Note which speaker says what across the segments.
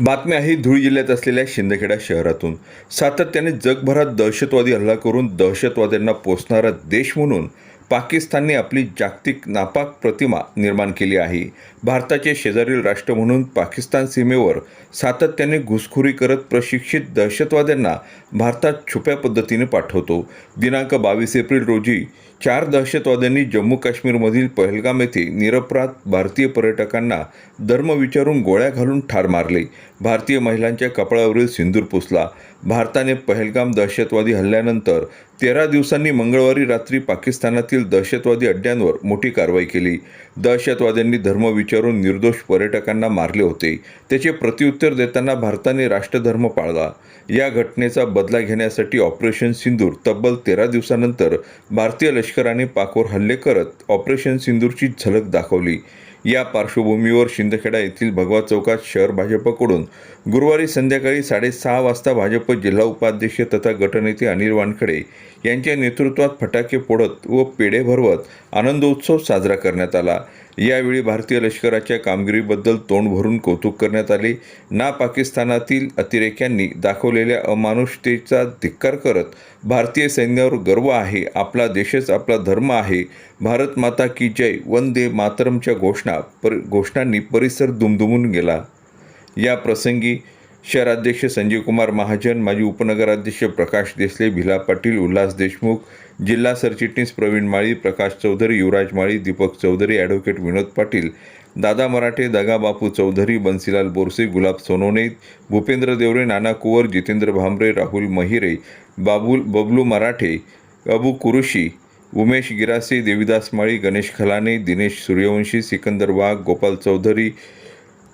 Speaker 1: बातमी आहे धुळे जिल्ह्यात असलेल्या शिंदखेडा शहरातून. सातत्याने जगभरात दहशतवादी हल्ला करून दहशतवाद्यांना पोचणारा देश म्हणून पाकिस्तानने आपली जागतिक नापाक प्रतिमा निर्माण केली आहे. भारताचे शेजारील राष्ट्र म्हणून पाकिस्तान सीमेवर सातत्याने घुसखोरी करत प्रशिक्षित दहशतवाद्यांना भारतात छुप्या पद्धतीने पाठवतो. दिनांक बावीस एप्रिल रोजी चार दहशतवाद्यांनी जम्मू काश्मीरमधील पहलगाम येथे निरपराध भारतीय पर्यटकांना धर्म विचारून गोळ्या घालून ठार मारले. भारतीय महिलांच्या कपाळावरील सिंदूर पुसला. भारताने पहलगाम दहशतवादी हल्ल्यानंतर तेरा दिवसांनी मंगळवारी रात्री पाकिस्तानातील दहशतवादी अड्ड्यांवर मोठी कारवाई केली. दहशतवाद्यांनी धर्म विचारून निर्दोष पर्यटकांना मारले होते. त्याचे प्रत्युत्तर देताना भारताने राष्ट्रधर्म पाळला. या घटनेचा बदला घेण्यासाठी ऑपरेशन सिंदूर तब्बल तेरा दिवसानंतर भारतीय लष्कराने पाकवर हल्ले करत ऑपरेशन सिंदूरची झलक दाखवली. या पार्श्वभूमीवर शिंदखेडा येथील भगवा चौकात शहर भाजपकडून गुरुवारी संध्याकाळी साडेसहा वाजता भाजप जिल्हा उपाध्यक्ष तथा गटनेते अनिल वानखडे यांच्या नेतृत्वात फटाके फोडत व पेढे भरवत आनंदोत्सव साजरा करण्यात आला. यावेळी भारतीय लष्कराच्या कामगिरीबद्दल तोंड भरून कौतुक करण्यात आले. ना पाकिस्तानातील अतिरेक्यांनी दाखवलेल्या अमानुषतेचा धिक्कार करत भारतीय सैन्यावर गर्व आहे आपला देशच आपला धर्म आहे. भारत माता की जय वंदे मातरमच्या घोषणा पर घोषणांनी परिसर दुमदुमून गेला. या प्रसंगी शहराध्यक्ष संजीव कुमार महाजन माजी उपनगराध्यक्ष प्रकाश देसले भिला पाटील उल्हास देशमुख जिल्हा सरचिटणीस प्रवीण माळी प्रकाश चौधरी युवराज माळी दीपक चौधरी ॲडव्होकेट विनोद पाटील दादा मराठे दगाबापू चौधरी बन्सीलाल बोरसे गुलाब सोनोने भूपेंद्र देवरे नाना कुवर जितेंद्र भांबरे राहुल महिरे बाबुल बबलू मराठे अबू कुरुशी उमेश गिरासे देविदास माळी गणेश खलाने दिनेश सूर्यवंशी सिकंदर वाघ गोपाल चौधरी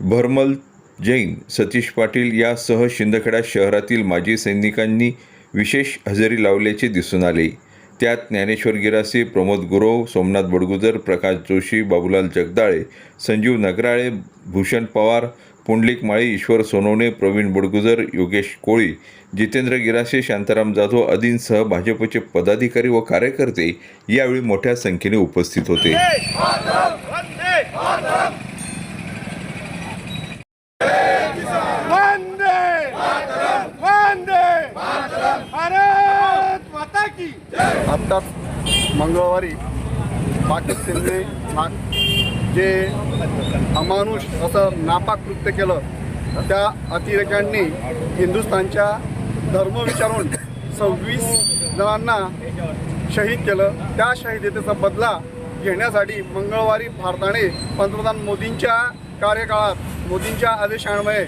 Speaker 1: भरमल जैन सतीश पाटील यासह शिंदखेडा शहरातील माजी सैनिकांनी विशेष हजेरी लावल्याचे दिसून आले. त्यात ज्ञानेश्वर गिरासे प्रमोद गुरव सोमनाथ बडगुजर प्रकाश जोशी बाबूलाल जगदाळे संजीव नगराळे भूषण पवार पुंडलिक माळी ईश्वर सोनवणे प्रवीण बडगुजर योगेश कोळी जितेंद्र गिरासे शांताराम जाधव आदींसह भाजपचे पदाधिकारी व कार्यकर्ते यावेळी मोठ्या संख्येने उपस्थित होते
Speaker 2: वंदे वंदे भारत माता की
Speaker 3: नुकताच मंगळवारी पाकिस्तानने ना जे अमानुष असं नापाक कृत्य केलं त्या अतिरेक्यांनी हिंदुस्थानच्या धर्म विचारून सव्वीस जणांना शहीद केलं. त्या शहीदतेचा बदला घेण्यासाठी मंगळवारी भारताने पंतप्रधान मोदींच्या कार्यकाळात मोदींच्या आदेशान्वये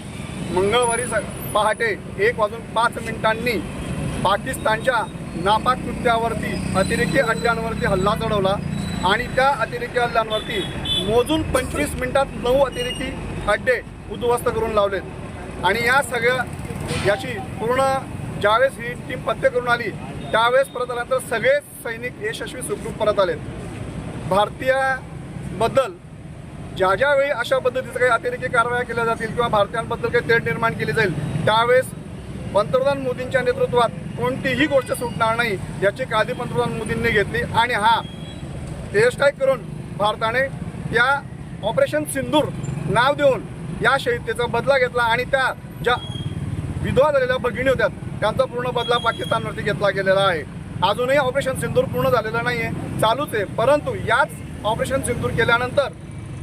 Speaker 3: मंगळवारी स पहाटे एक वाजून पाच मिनिटांनी पाकिस्तानच्या नापाक कृत्यावरती अतिरेकी अड्ड्यांवरती हल्ला चढवला आणि त्या अतिरेकी हल्ल्यांवरती मोजून पंचवीस मिनिटात नऊ अतिरेकी अड्डे उद्ध्वस्त करून लावलेत. आणि या सगळ्या याची पूर्ण ज्यावेळेस ही टीम पत्ते करून आली त्यावेळेस परत आल्यानंतर सगळे सैनिक यशस्वी सुखरूप परत आलेत. भारतीयाबद्दल ज्या ज्यावेळी अशा पद्धतीचं काही अतिरेकी कारवाया केल्या जातील किंवा भारतीयांबद्दल काही तेढ निर्माण केली जाईल त्यावेळेस पंतप्रधान मोदींच्या नेतृत्वात कोणतीही गोष्ट सुटणार नाही याची काळजी पंतप्रधान मोदींनी घेतली. आणि हा एअरस्ट्राईक करून भारताने या ऑपरेशन सिंदूर नाव देऊन या शहीदतेचा बदला घेतला आणि त्या ज्या विधवा झालेल्या भगिनी होत्या त्यांचा पूर्ण बदला पाकिस्तानवरती घेतला गेलेला आहे. अजूनही ऑपरेशन सिंदूर पूर्ण झालेलं नाही आहे चालूच आहे. परंतु याच ऑपरेशन सिंदूर केल्यानंतर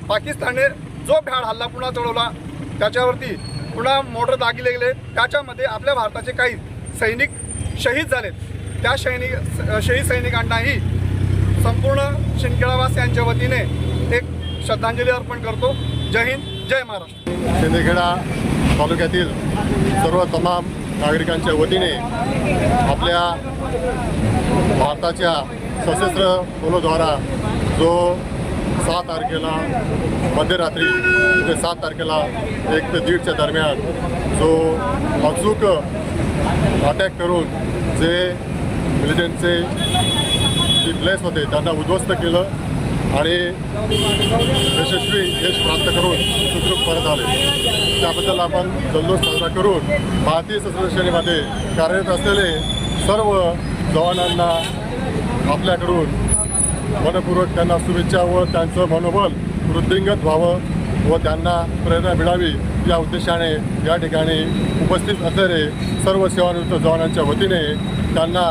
Speaker 3: पाकिस्तानने जो भ्याड हल्ला पुन्हा चढवला त्याच्यावरती पुन्हा मोटर दागिले गेले. त्याच्यामध्ये आपल्या भारताचे काही सैनिक शहीद झालेत. त्या सैनिक शहीद सैनिकांनाही संपूर्ण शिंदखेडावासियांच्या वतीने एक श्रद्धांजली अर्पण करतो. जय हिंद जय महाराष्ट्र.
Speaker 4: शिंदखेडा तालुक्यातील सर्व तमाम नागरिकांच्या वतीने आपल्या भारताच्या सशस्त्र पोलोद्वारा जो सहा तारखेला मध्यरात्री ते सात तारखेला एक ते दीडच्या दरम्यान जो अचूक अटॅक करून जे मिलिटंटचे जे प्लेस होते त्यांना उद्ध्वस्त केलं आणि यशस्वी यश प्राप्त करून सुखरूप परत आले. त्याबद्दल आपण जल्लोष साजरा करून भारतीय सशस्त्र सेनेमध्ये कार्यरत असलेले सर्व जवानांना आपल्याकडून मनपूर्वक त्यांना शुभेच्छा व त्यांचं मनोबल वृद्धिंगत व्हावं. व त्यांना प्रेरणा मिळावी या उद्देशाने या ठिकाणी उपस्थित असलेले सर्व सेवानिवृत्त जवानांच्या वतीने त्यांना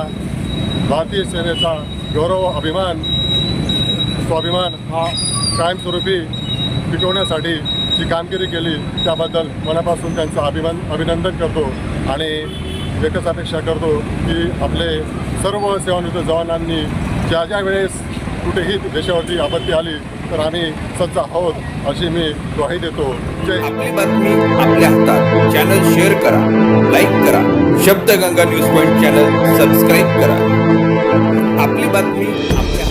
Speaker 4: भारतीय सेनेचा गौरव अभिमान स्वाभिमान हा कायमस्वरूपी टिकवण्यासाठी जी कामगिरी केली त्याबद्दल मनापासून त्यांचं अभिमान अभिनंदन करतो आणि एकच अपेक्षा करतो की आपले सर्व सेवानिवृत्त जवानांनी ज्या ज्या वेळेस कुठेही देशावरती आपत्ती आली तर आम्ही सज्ज आहोत अशी मी ग्वाही देतो.
Speaker 1: आपली बातमी आपल्या हातात. चॅनल शेअर करा लाईक करा. Shabdganga news point channel subscribe करा. आपली बातमी आपल्या